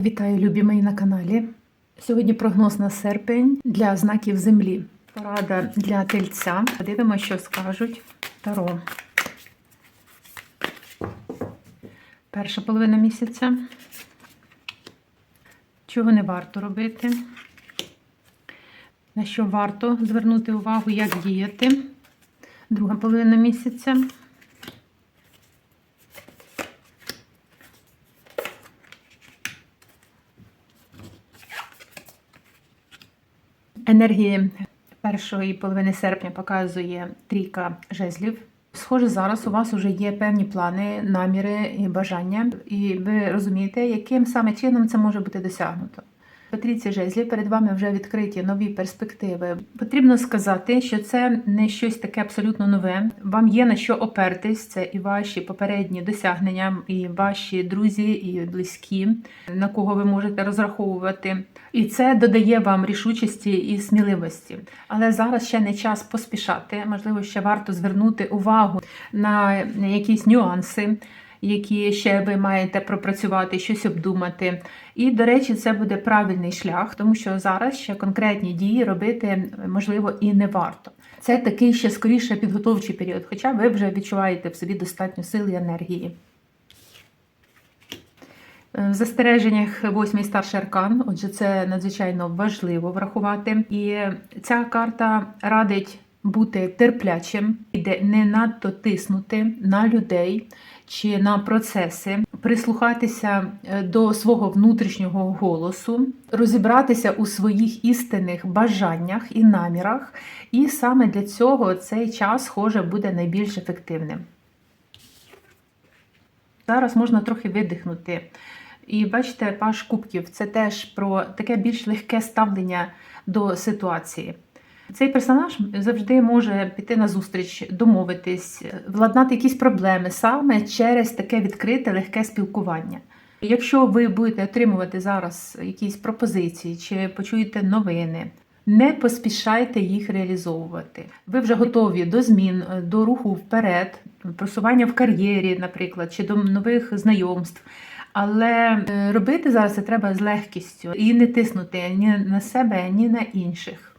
Вітаю, любі мої на каналі. Сьогодні прогноз на серпень для знаків землі. Порада для тельця. Подивимося, що скажуть Таро. Перша половина місяця. Чого не варто робити? На що варто звернути увагу, як діяти? Друга половина місяця. Енергії першої половини серпня показує трійка жезлів. Схоже, зараз у вас вже є певні плани, наміри і бажання, і ви розумієте, яким саме чином це може бути досягнуто. Патріці жезлів перед вами вже відкриті нові перспективи. Потрібно сказати, що це не щось таке абсолютно нове. Вам є на що опертись. Це і ваші попередні досягнення, і ваші друзі, і близькі, на кого ви можете розраховувати. І це додає вам рішучості і сміливості. Але зараз ще не час поспішати. Можливо, ще варто звернути увагу на якісь нюанси які ще ви маєте пропрацювати, щось обдумати. І, до речі, це буде правильний шлях, тому що зараз ще конкретні дії робити можливо і не варто. Це такий ще скоріше підготовчий період, хоча ви вже відчуваєте в собі достатньо сили і енергії. В застереженнях восьмий старший аркан, отже, це надзвичайно важливо врахувати. І ця карта радить бути терплячим, де не надто тиснути на людей чи на процеси, прислухатися е, до свого внутрішнього голосу, розібратися у своїх істинних бажаннях і намірах, і саме для цього цей час, схоже, буде найбільш ефективним. Зараз можна трохи видихнути. І бачите, паш кубків це теж про таке більш легке ставлення до ситуації. Цей персонаж завжди може піти на зустріч, домовитись, владнати якісь проблеми саме через таке відкрите, легке спілкування. Якщо ви будете отримувати зараз якісь пропозиції чи почуєте новини, не поспішайте їх реалізовувати. Ви вже готові до змін, до руху вперед, просування в кар'єрі, наприклад, чи до нових знайомств. Але е, робити зараз це треба з легкістю і не тиснути ні на себе, ні на інших.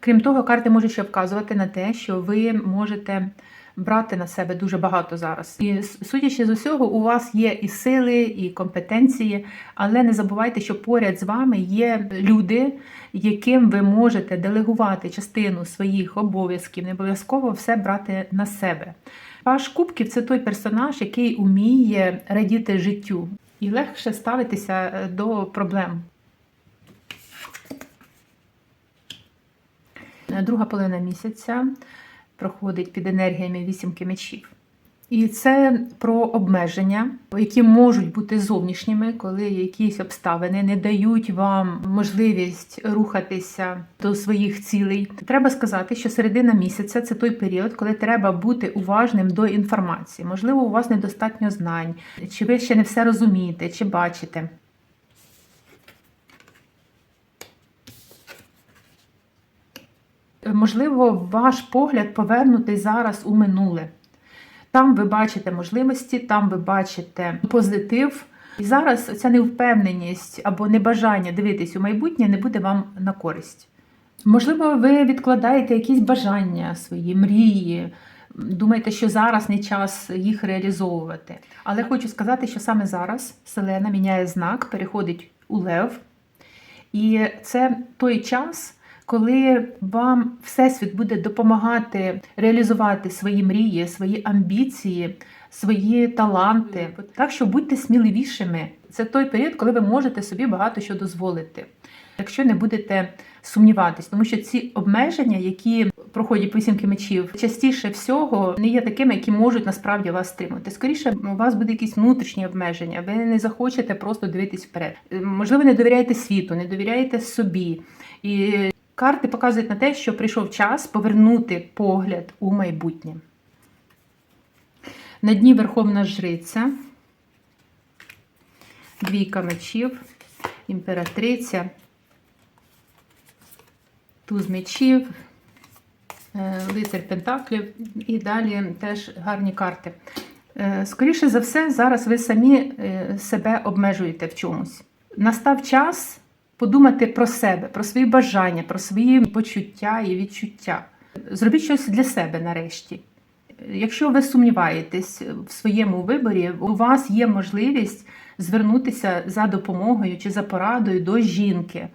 Крім того, карти можуть ще вказувати на те, що ви можете брати на себе дуже багато зараз. І судячи з усього, у вас є і сили, і компетенції, але не забувайте, що поряд з вами є люди, яким ви можете делегувати частину своїх обов'язків, не обов'язково все брати на себе. Паш Кубків це той персонаж, який уміє радіти життю і легше ставитися е, до проблем. Друга половина місяця проходить під енергіями вісімки мечів. І це про обмеження, які можуть бути зовнішніми, коли якісь обставини не дають вам можливість рухатися до своїх цілей. Треба сказати, що середина місяця це той період, коли треба бути уважним до інформації. Можливо, у вас недостатньо знань, чи ви ще не все розумієте, чи бачите. Можливо, ваш погляд повернутий зараз у минуле. Там ви бачите можливості, там ви бачите позитив. І зараз ця невпевненість або небажання дивитись у майбутнє не буде вам на користь. Можливо, ви відкладаєте якісь бажання, свої мрії, думаєте, що зараз не час їх реалізовувати. Але хочу сказати, що саме зараз Селена міняє знак, переходить у Лев. І це той час коли вам Всесвіт буде допомагати реалізувати свої мрії, свої амбіції, свої таланти. Так що будьте сміливішими. Це той період, коли ви можете собі багато що дозволити. Якщо не будете сумніватись, тому що ці обмеження, які проходять вісімки мечів, частіше всього не є такими, які можуть насправді вас стримувати. Скоріше, у вас буде якісь внутрішні обмеження, ви не захочете просто дивитись вперед. Можливо, не довіряєте світу, не довіряєте собі. І Карти показують на те, що прийшов час повернути погляд у майбутнє. На дні Верховна Жриця, двійка мечів, імператриця, туз мечів, е, лицар Пентаклів і далі теж гарні карти. Е, скоріше за все, зараз ви самі е, себе обмежуєте в чомусь. Настав час подумати про себе, про свої бажання, про свої почуття і відчуття. Зробіть щось для себе нарешті. Якщо ви сумніваєтесь в своєму виборі, у вас є можливість звернутися за допомогою чи за порадою до жінки.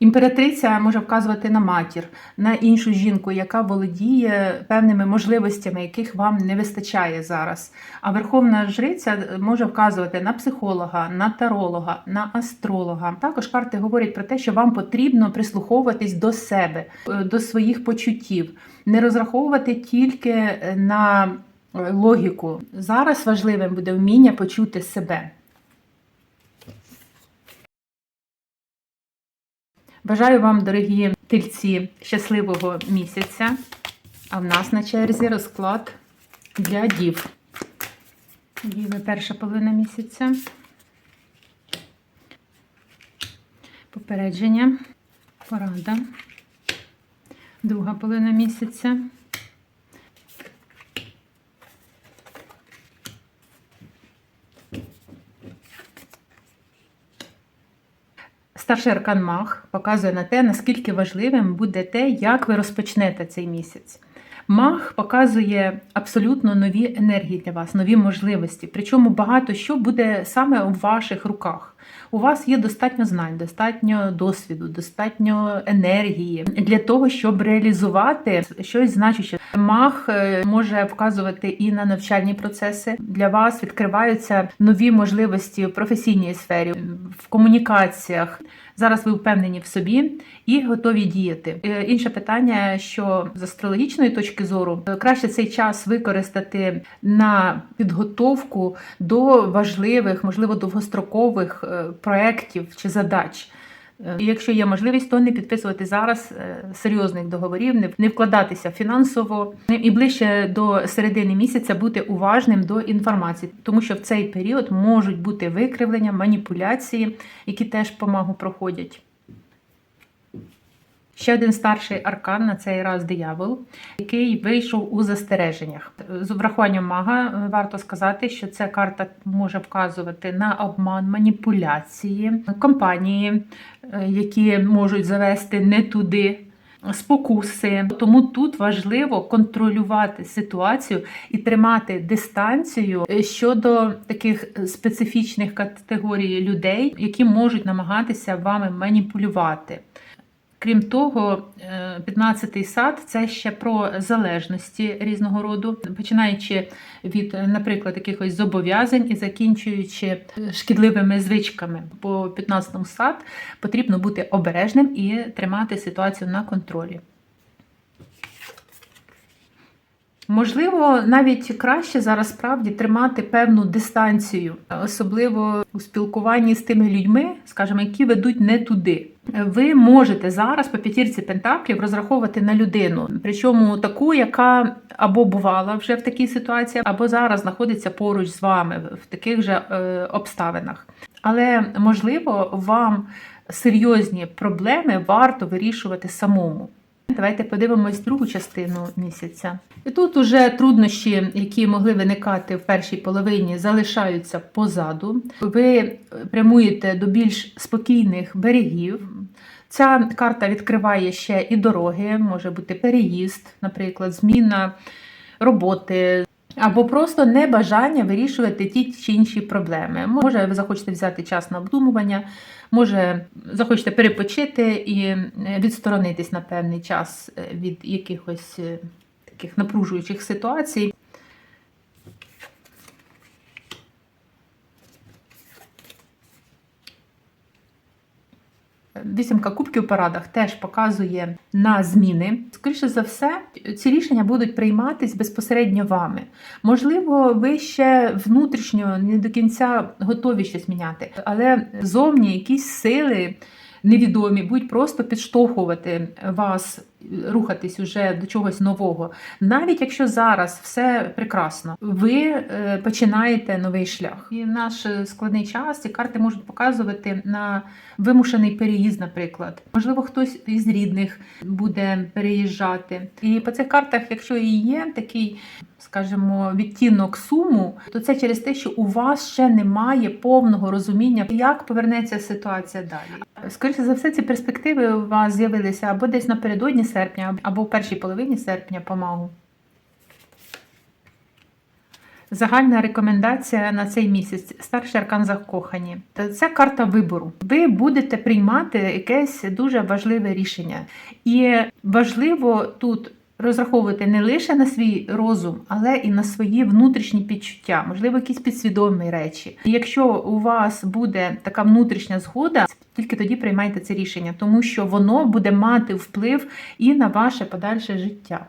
Імператриця може вказувати на матір, на іншу жінку, яка володіє певними можливостями, яких вам не вистачає зараз. А верховна жриця може вказувати на психолога, на таролога, на астролога. Також карти говорять про те, що вам потрібно прислуховуватись до себе, до своїх почуттів, не розраховувати тільки на логіку. Зараз важливим буде вміння почути себе. Бажаю вам, дорогі тельці, щасливого місяця. А в нас на черзі розклад для дів. Діви перша половина місяця. Попередження, порада. Друга половина місяця. Старший аркан Мах показує на те, наскільки важливим буде те, як ви розпочнете цей місяць. Мах показує абсолютно нові енергії для вас, нові можливості. Причому багато що буде саме у ваших руках. У вас є достатньо знань, достатньо досвіду, достатньо енергії для того, щоб реалізувати щось значуще. Мах е, може вказувати і на навчальні процеси. Для вас відкриваються нові можливості в професійній сфері, в комунікаціях. Зараз ви впевнені в собі і готові діяти. Е, Інше питання, що з астрологічної точки зору е, краще цей час використати на підготовку до важливих, можливо, довгострокових проєктів чи задач. Е, І якщо є можливість, то не підписувати зараз е, серйозних договорів, не- не вкладатися фінансово і ближче до середини місяця бути уважним до інформації, тому що в цей період можуть бути викривлення, маніпуляції, які теж помагу проходять. Ще один старший аркан на цей раз диявол, який вийшов у застереженнях. З врахуванням мага е, варто сказати, що ця карта може вказувати на обман, маніпуляції, компанії, е, які можуть завести не туди. Спокуси, тому тут важливо контролювати ситуацію і тримати дистанцію е, щодо таких специфічних категорій людей, які можуть намагатися вами маніпулювати. Крім того, 15-й сад це ще про залежності різного роду, починаючи від, е, наприклад, якихось зобов'язань і закінчуючи е, шкідливими звичками. По 15-му сад потрібно бути обережним і тримати ситуацію на контролі. Можливо, навіть краще зараз справді тримати певну дистанцію, особливо у спілкуванні з тими людьми, скажімо, які ведуть не туди. Ви можете зараз по п'ятірці пентаклів розраховувати на людину, причому таку, яка або бувала вже в такій ситуації, або зараз знаходиться поруч з вами в таких же е, обставинах. Але можливо, вам серйозні проблеми варто вирішувати самому. Давайте подивимось другу частину місяця. І тут уже труднощі, які могли виникати в першій половині, залишаються позаду. Ви прямуєте до більш спокійних берегів. Ця карта відкриває ще і дороги, може бути переїзд, наприклад, зміна роботи. Або просто небажання вирішувати ті чи інші проблеми. Може, ви захочете взяти час на обдумування, може, захочете перепочити і е, відсторонитись на певний час е, від якихось е, таких напружуючих ситуацій. Вісімка кубків парадах теж показує на зміни. Скоріше за все, ці рішення будуть прийматись безпосередньо вами. Можливо, ви ще внутрішньо не до кінця готові щось міняти, але зовні якісь сили невідомі будуть просто підштовхувати вас рухатись уже до чогось нового. Навіть якщо зараз все прекрасно, ви е, починаєте новий шлях. І в наш е, складний час ці карти можуть показувати на вимушений переїзд, наприклад. Можливо, хтось із рідних буде переїжджати. І по цих картах, якщо і є такий скажімо, відтінок суму, то це через те, що у вас ще немає повного розуміння, як повернеться ситуація далі. Скоріше за все, ці перспективи у вас з'явилися або десь напередодні серпня, або в першій половині серпня по магу. Загальна рекомендація на цей місяць старший аркан закохані. Це карта вибору. Ви будете приймати якесь дуже важливе рішення. І важливо тут розраховувати не лише на свій розум, але і на свої внутрішні підчуття, можливо, якісь підсвідомі речі. І якщо у вас буде така внутрішня згода, тільки тоді приймайте це рішення, тому що воно буде мати вплив і на ваше подальше життя.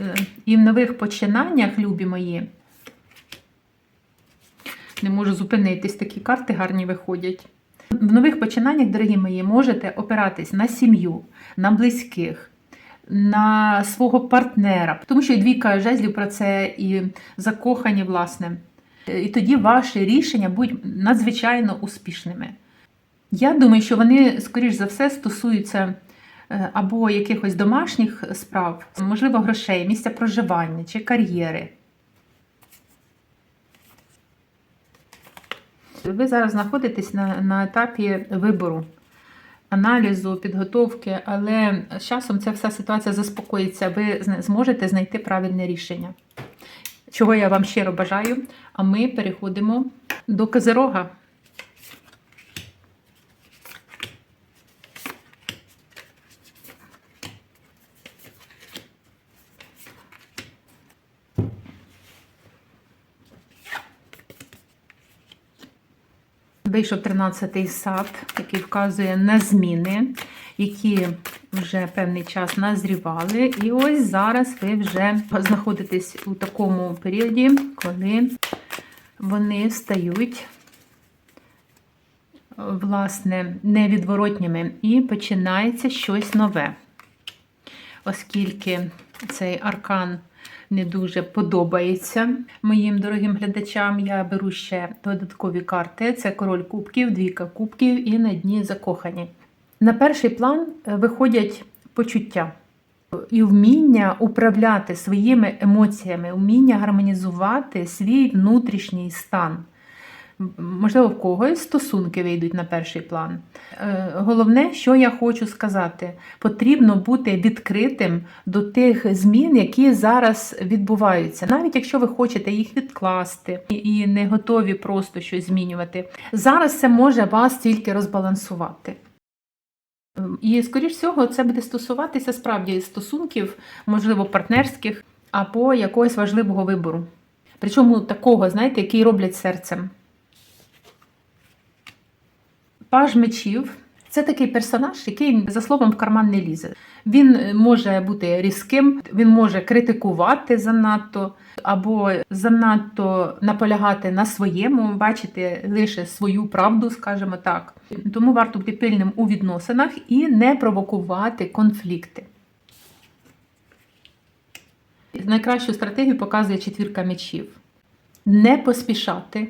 Е, І в нових починаннях, любі мої, не можу зупинитись, такі карти гарні виходять. В нових починаннях, дорогі мої, можете опиратись на сім'ю, на близьких, на свого партнера, тому що і двійка жезлів про це і закохані, власне. І тоді ваші рішення будуть надзвичайно успішними. Я думаю, що вони, скоріш за все, стосуються е, або якихось домашніх справ, можливо, грошей, місця проживання чи кар'єри. Ви зараз знаходитесь на, на етапі вибору, аналізу, підготовки, але з часом ця вся ситуація заспокоїться, ви зможете знайти правильне рішення. Чого я вам щиро бажаю. А ми переходимо до Козирога. Вийшов 13-й сад, який вказує на зміни, які вже певний час назрівали. І ось зараз ви вже знаходитесь у такому періоді, коли вони стають, власне, невідворотніми, і починається щось нове. Оскільки цей аркан не дуже подобається моїм дорогим глядачам. Я беру ще додаткові карти: це король кубків, двійка кубків і на дні закохані. На перший план е, виходять почуття і вміння управляти своїми емоціями, вміння гармонізувати свій внутрішній стан. Можливо, в когось стосунки вийдуть на перший план. Е, Головне, що я хочу сказати, потрібно бути відкритим до тих змін, які зараз відбуваються. Навіть якщо ви хочете їх відкласти і не готові просто щось змінювати. Зараз це може вас тільки розбалансувати. І, скоріш всього, це буде стосуватися справді стосунків, можливо, партнерських або якогось важливого вибору. Причому такого, знаєте, який роблять серцем. Паж мечів це такий персонаж, який за словом в карман не лізе. Він е, може бути різким, він може критикувати занадто, або занадто наполягати на своєму, бачити лише свою правду, скажімо так. Тому варто бути пильним у відносинах і не провокувати конфлікти. Найкращу стратегію показує четвірка мечів. Не поспішати,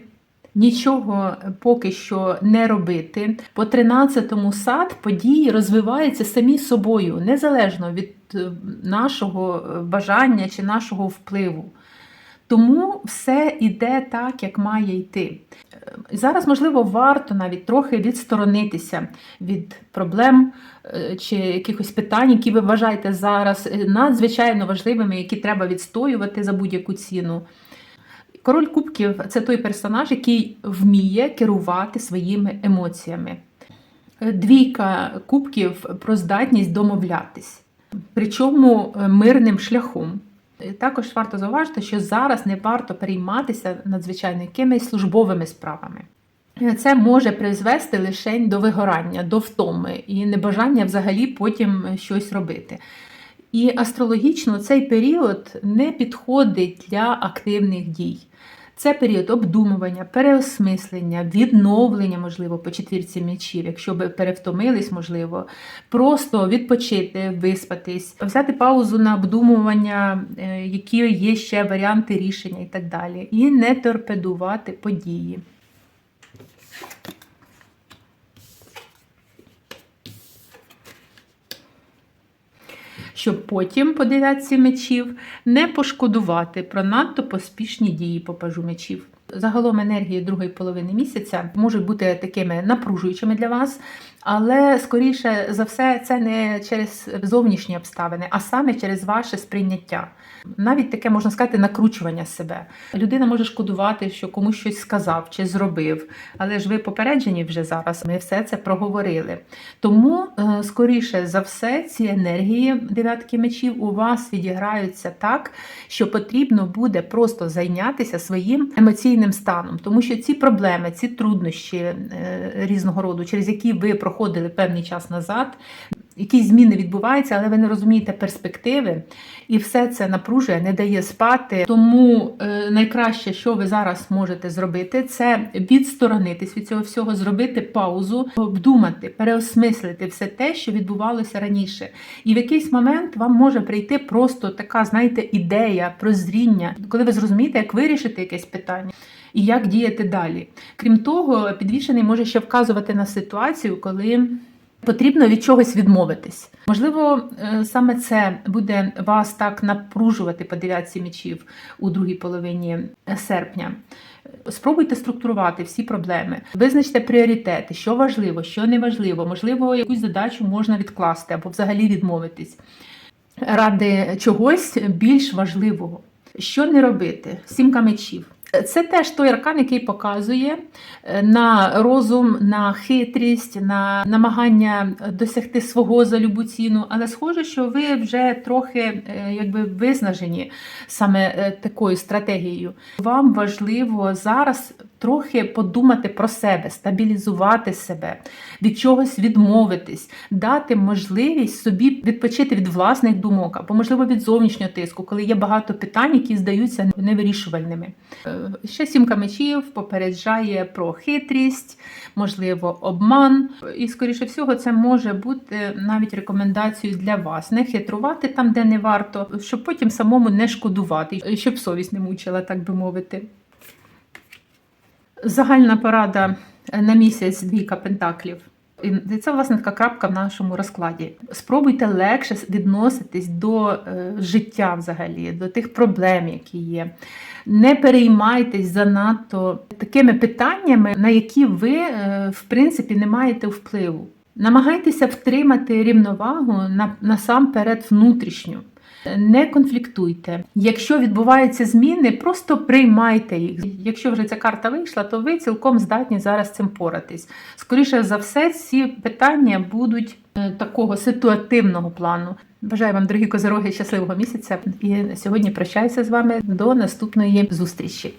нічого поки що не робити. По 13-му сад події розвиваються самі собою, незалежно від е, нашого бажання чи нашого впливу. Тому все йде так, як має йти. Е, Зараз, можливо, варто навіть трохи відсторонитися від проблем е, чи якихось питань, які ви вважаєте зараз е, надзвичайно важливими, які треба відстоювати за будь-яку ціну. Король Кубків це той персонаж, який вміє керувати своїми емоціями. Двійка кубків про здатність домовлятись, причому мирним шляхом. Також варто зауважити, що зараз не варто перейматися надзвичайно якимись службовими справами. Це може призвести лише до вигорання, до втоми і небажання взагалі потім щось робити. І астрологічно цей період не підходить для активних дій. Це період обдумування, переосмислення, відновлення, можливо, по четвірці м'ячів, якщо ви перевтомились, можливо, просто відпочити, виспатись, взяти паузу на обдумування, е, які є ще варіанти рішення і так далі, і не торпедувати події. Щоб потім по мечів не пошкодувати про надто поспішні дії по пажу мечів. Загалом енергії другої половини місяця можуть бути такими напружуючими для вас, але скоріше за все це не через зовнішні обставини, а саме через ваше сприйняття. Навіть таке можна сказати накручування себе. Людина може шкодувати, що комусь щось сказав чи зробив, але ж ви попереджені вже зараз. Ми все це проговорили. Тому, е, скоріше за все, ці енергії дев'ятки мечів у вас відіграються так, що потрібно буде просто зайнятися своїм емоційним станом, тому що ці проблеми, ці труднощі е, різного роду, через які ви проходили певний час назад. Якісь зміни відбуваються, але ви не розумієте перспективи, і все це напружує, не дає спати. Тому е, найкраще, що ви зараз можете зробити, це відсторонитись від цього всього, зробити паузу, обдумати, переосмислити все те, що відбувалося раніше. І в якийсь момент вам може прийти просто така, знаєте, ідея, прозріння, коли ви зрозумієте, як вирішити якесь питання. І як діяти далі. Крім того, підвішений може ще вказувати на ситуацію, коли потрібно від чогось відмовитись. Можливо, е, саме це буде вас так напружувати по дев'ятці мечів у другій половині серпня. Спробуйте структурувати всі проблеми, визначте пріоритети, що важливо, що не важливо. Можливо, якусь задачу можна відкласти або взагалі відмовитись ради чогось більш важливого. Що не робити? Сімка мечів. Це теж той аркан, який показує е, на розум, на хитрість, на намагання досягти свого за любу ціну. Але схоже, що ви вже трохи е, якби виснажені саме е, такою стратегією. Вам важливо зараз трохи подумати про себе, стабілізувати себе, від чогось відмовитись, дати можливість собі відпочити від власних думок, або, можливо, від зовнішнього тиску, коли є багато питань, які здаються невирішувальними. Е, Ще сімка мечів попереджає про хитрість, можливо, обман. І, скоріше всього, це може бути навіть рекомендацією для вас. Не хитрувати там, де не варто, щоб потім самому не шкодувати, щоб совість не мучила, так би мовити. Загальна порада на місяць двійка пентаклів. І це, власне, така крапка в нашому розкладі. Спробуйте легше відноситись до е, життя взагалі, до тих проблем, які є. Не переймайтесь занадто такими питаннями, на які ви, е, в принципі, не маєте впливу. Намагайтеся втримати рівновагу на, насамперед внутрішню. Не конфліктуйте. Якщо відбуваються зміни, просто приймайте їх. Якщо вже ця карта вийшла, то ви цілком здатні зараз цим поратись. Скоріше за все, ці питання будуть е, такого ситуативного плану. Бажаю вам, дорогі козороги, щасливого місяця. І сьогодні прощаюся з вами до наступної зустрічі.